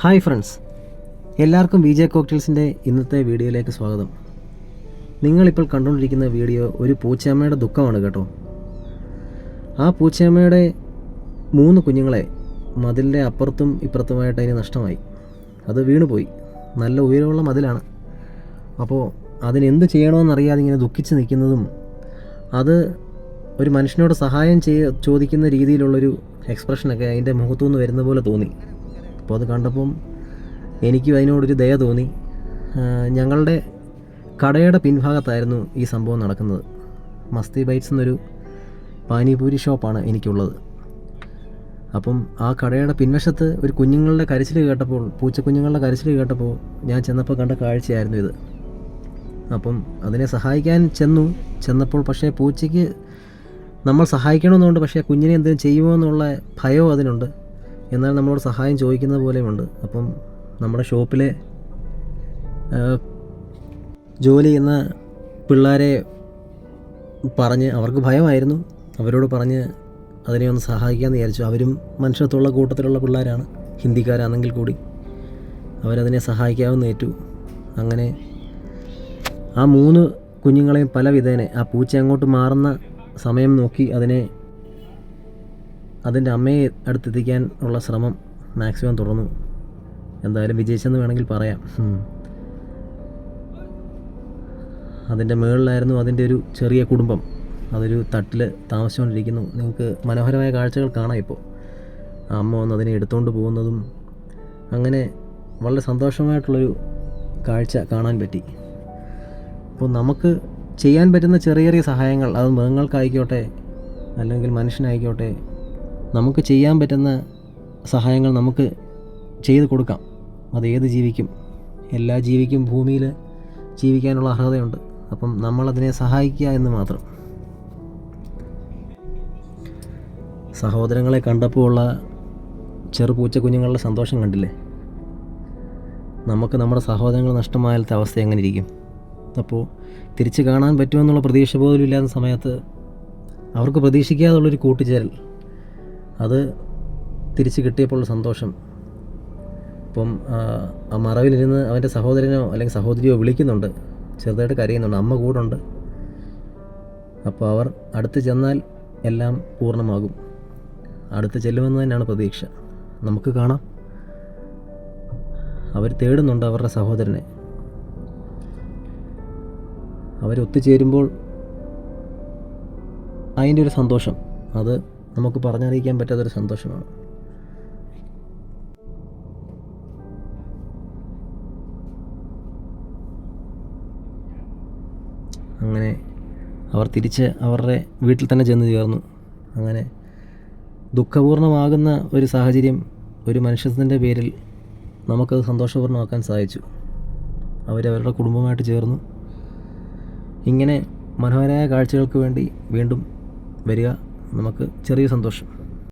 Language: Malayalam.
Hi friends. എല്ലാവർക്കും വി ജെ കോക്ടെയിൽസിന്റെ ഇന്നത്തെ വീഡിയോയിലേക്ക് സ്വാഗതം. നിങ്ങളിപ്പോൾ കണ്ടുകൊണ്ടിരിക്കുന്ന വീഡിയോ ഒരു പൂച്ചയമ്മയുടെ ദുഃഖമാണ് കേട്ടോ. ആ പൂച്ചയമ്മയുടെ മൂന്ന് കുഞ്ഞുങ്ങളെ മതിലിന്റെ അപ്പുറത്തും ഇപ്പുറത്തുമായിട്ട് അതിന് നഷ്ടമായി. അത് വീണുപോയി. നല്ല ഉയരമുള്ള മതിലാണ്. അപ്പോൾ അതിനെന്ത് ചെയ്യണമെന്നറിയാതെ ഇങ്ങനെ ദുഃഖിച്ച് നിൽക്കുന്നതും അത് ഒരു മനുഷ്യനോട് സഹായം ചെയ്യ ചോദിക്കുന്ന രീതിയിലുള്ളൊരു എക്സ്പ്രഷനൊക്കെ അതിന്റെ മുഖത്തുനിന്ന് വരുന്ന പോലെ തോന്നി. അപ്പോൾ അത് കണ്ടപ്പം എനിക്കും അതിനോടൊരു ദയ തോന്നി. ഞങ്ങളുടെ കടയുടെ പിൻഭാഗത്തായിരുന്നു ഈ സംഭവം നടക്കുന്നത്. മസ്തി ബൈറ്റ്സ് എന്നൊരു പാനിപൂരി ഷോപ്പാണ് എനിക്കുള്ളത്. അപ്പം ആ കടയുടെ പിൻവശത്ത് ഒരു കുഞ്ഞുങ്ങളുടെ കരച്ചിൽ കേട്ടപ്പോൾ പൂച്ചക്കുഞ്ഞുങ്ങളുടെ കരച്ചിൽ കേട്ടപ്പോൾ ഞാൻ ചെന്നപ്പോൾ കണ്ട കാഴ്ചയായിരുന്നു ഇത്. അപ്പം അതിനെ സഹായിക്കാൻ ചെന്നു. ചെന്നപ്പോൾ പക്ഷേ പൂച്ചയ്ക്ക് നമ്മൾ സഹായിക്കണമെന്നുണ്ട് പക്ഷേ കുഞ്ഞിനെ എന്തെങ്കിലും ചെയ്യുമോ എന്നുള്ള ഭയവും അതിനുണ്ട്. എന്നാൽ നമ്മളോട് സഹായം ചോദിക്കുന്ന പോലെയുമുണ്ട് അപ്പം നമ്മുടെ ഷോപ്പിലെ ജോലി ചെയ്യുന്ന പിള്ളേരെ പറഞ്ഞ് അവർക്ക് ഭയമായിരുന്നു. അവരോട് പറഞ്ഞ് അതിനെ ഒന്ന് സഹായിക്കാമെന്ന് വിചാരിച്ചു. അവരും മനുഷ്യത്വമുള്ള കൂട്ടത്തിലുള്ള പിള്ളേരാണ് ഹിന്ദിക്കാരാണെങ്കിൽ കൂടി. അവരതിനെ സഹായിക്കാമെന്ന് ഏറ്റു. അങ്ങനെ ആ മൂന്ന് കുഞ്ഞുങ്ങളെയും പല വിധേനെ ആ പൂച്ച അങ്ങോട്ട് മാറുന്ന സമയം നോക്കി അതിനെ അതിന്റെ അമ്മയെ അടുത്തെത്തിക്കാൻ ഉള്ള ശ്രമം മാക്സിമം തുടർന്നു. എന്തായാലും വിജയിച്ചെന്ന് വേണമെങ്കിൽ പറയാം. അതിന്റെ മുകളിലായിരുന്നു അതിന്റെ ഒരു ചെറിയ കുടുംബം. അതൊരു തട്ടിൽ താമസിച്ചുകൊണ്ടിരിക്കുന്നു. നിങ്ങൾക്ക് മനോഹരമായ കാഴ്ചകൾ കാണാം ഇപ്പോൾ. അമ്മ വന്ന് അതിനെ എടുത്തുകൊണ്ട് പോകുന്നതും അങ്ങനെ വളരെ സന്തോഷമായിട്ടുള്ളൊരു കാഴ്ച കാണാൻ പറ്റി. അപ്പോൾ നമുക്ക് ചെയ്യാൻ പറ്റുന്ന ചെറിയ ചെറിയ സഹായങ്ങൾ അത് മൃഗങ്ങൾക്കായിക്കോട്ടെ അല്ലെങ്കിൽ മനുഷ്യനായിക്കോട്ടെ നമുക്ക് ചെയ്യാൻ പറ്റുന്ന സഹായങ്ങൾ നമുക്ക് ചെയ്ത് കൊടുക്കാം. അത് ഏത് ജീവിക്കും? എല്ലാ ജീവിക്കും ഭൂമിയിൽ ജീവിക്കാനുള്ള അർഹതയുണ്ട്. അപ്പം നമ്മളതിനെ സഹായിക്കുക എന്ന് മാത്രം. സഹോദരങ്ങളെ കണ്ടപ്പോൾ ഉള്ള ചെറു പൂച്ച കുഞ്ഞുങ്ങളുടെ സന്തോഷം കണ്ടില്ലേ? നമുക്ക് നമ്മുടെ സഹോദരങ്ങൾ നഷ്ടമായാലത്തെ അവസ്ഥ എങ്ങനെ ഇരിക്കും? അപ്പോൾ തിരിച്ച് കാണാൻ പറ്റുമെന്നുള്ള പ്രതീക്ഷ പോലും ഇല്ലാത്ത സമയത്ത് അവർക്ക് പ്രതീക്ഷിക്കാതുള്ളൊരു കൂട്ടുചേരൽ അത് തിരിച്ച് കിട്ടിയപ്പോൾ സന്തോഷം. ഇപ്പം ആ, മറവിലിരുന്ന് അവന്റെ സഹോദരനോ അല്ലെങ്കിൽ സഹോദരിയോ വിളിക്കുന്നുണ്ട്. ചെറുതായിട്ട് കരയുന്നുണ്ട്. അമ്മ കൂടുണ്ട് അപ്പോൾ അവർ അടുത്ത് ചെന്നാൽ എല്ലാം പൂർണമാകും. അടുത്ത് ചെല്ലുമെന്ന് തന്നെയാണ് പ്രതീക്ഷ. നമുക്ക് കാണാം. അവർ തേടുന്നുണ്ട് അവരുടെ സഹോദരനെ. അവരൊത്തുചേരുമ്പോൾ അതിന്റെ ഒരു സന്തോഷം. അത് നമുക്ക് പറഞ്ഞറിയിക്കാൻ പറ്റാത്തൊരു സന്തോഷമാണ്. അങ്ങനെ അവർ തിരിച്ച് അവരുടെ വീട്ടിൽ തന്നെ ചെന്ന് ചേർന്നു. അങ്ങനെ ദുഃഖപൂർണമാകുന്ന ഒരു സാഹചര്യം ഒരു മനുഷ്യത്തിന്റെ പേരിൽ നമുക്കത് സന്തോഷപൂർണമാക്കാൻ സാധിച്ചു. അവരവരുടെ കുടുംബമായിട്ട് ചേർന്നു. ഇങ്ങനെ മനോഹരമായ കാഴ്ചകൾക്ക് വേണ്ടി വീണ്ടും വരിക. നമുക്ക് ചെറിയ സന്തോഷം.